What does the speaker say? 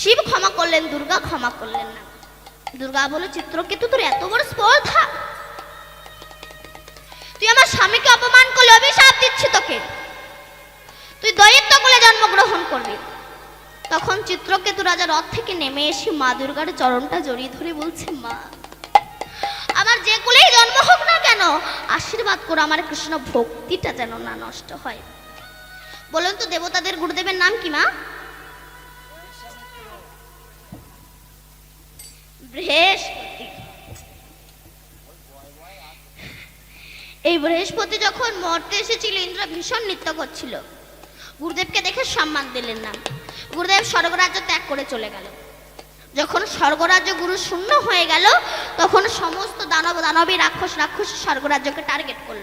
শিব ক্ষমা করলেন, দুর্গা ক্ষমা করলেন না। দুর্গা বলে, চিত্রকেতু, তোর এত বড় স্পর্ধা। তুই আমার স্বামীকে অপমান করলে, অভিশাপ দিচ্ছি তোকে। তুই দৈত্য কোলে জন্মগ্রহণ করবি। তখন চিত্রকেতু রাজা রথ থেকে নেমে এসে মা দুর্গার চরণটা জড়িয়ে ধরে বলছে, মা, আমার যে কুলেই জন্ম হোক না কেন, আশীর্বাদ করো, আমার কৃষ্ণ ভক্তিটা যেন না নষ্ট হয়। বলুন তো, দেবতাদের গুরুদেবের নাম কি, মা? বৃহস্পতি। এই বৃহস্পতি যখন মরতে এসেছিল, ইন্দ্র ভীষণ নৃত্য করছিল। গুরুদেবকে দেখে সম্মান দিলেন না। গুরুদেব স্বর্গরাজ্য ত্যাগ করে চলে গেল। যখন স্বর্গরাজ্য গুরু শূন্য হয়ে গেল, তখন সমস্ত দানব দানবী রাক্ষস রাক্ষস স্বর্গরাজ্যকে টার্গেট করল।